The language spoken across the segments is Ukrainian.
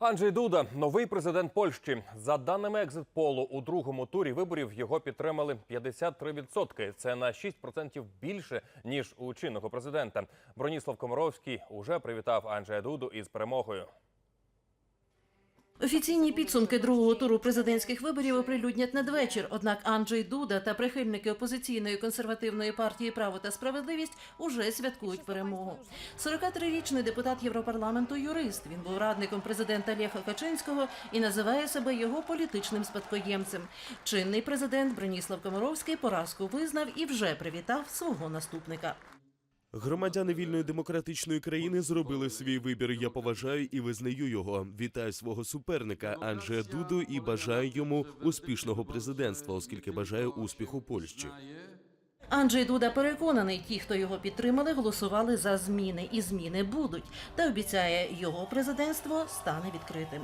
Анджей Дуда, новий президент Польщі. За даними екзит-полу, у другому турі виборів його підтримали 53%. Це на 6% більше ніж у чинного президента. Броніслав Комаровський уже привітав Анджея Дуду із перемогою. Офіційні підсумки другого туру президентських виборів оприлюднять надвечір. Однак Анджей Дуда та прихильники опозиційної консервативної партії Право та справедливість уже святкують перемогу. 43-річний депутат Європарламенту юрист. Він був радником президента Леха Качинського і називає себе його політичним спадкоємцем. Чинний президент Броніслав Комаровський поразку визнав і вже привітав свого наступника. Громадяни вільної демократичної країни зробили свій вибір. Я поважаю і визнаю його. Вітаю свого суперника Анджея Дуду і бажаю йому успішного президентства, оскільки бажаю успіху Польщі. Анджей Дуда переконаний, ті, хто його підтримали, голосували за зміни, і зміни будуть. Та обіцяє, його президентство стане відкритим.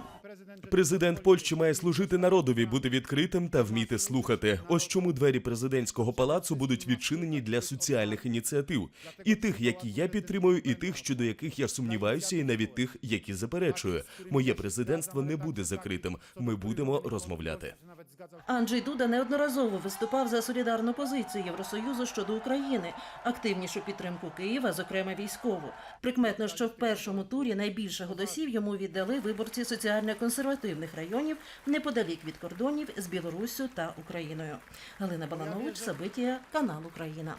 Президент Польщі має служити народові, бути відкритим та вміти слухати. Ось чому двері президентського палацу будуть відчинені для соціальних ініціатив, і тих, які я підтримую, і тих, щодо яких я сумніваюся, і навіть тих, які заперечую. Моє президентство не буде закритим. Ми будемо розмовляти. Анджей Дуда неодноразово виступав за солідарну позицію Євросоюзу щодо України, активнішу підтримку Києва, зокрема військову. Прикметно, що в першому турі найбільше голосів йому віддали виборці соціально-консервативних районів неподалік від кордонів з Білоруссю та Україною. Галина Баланович, Сабитія, канал Україна.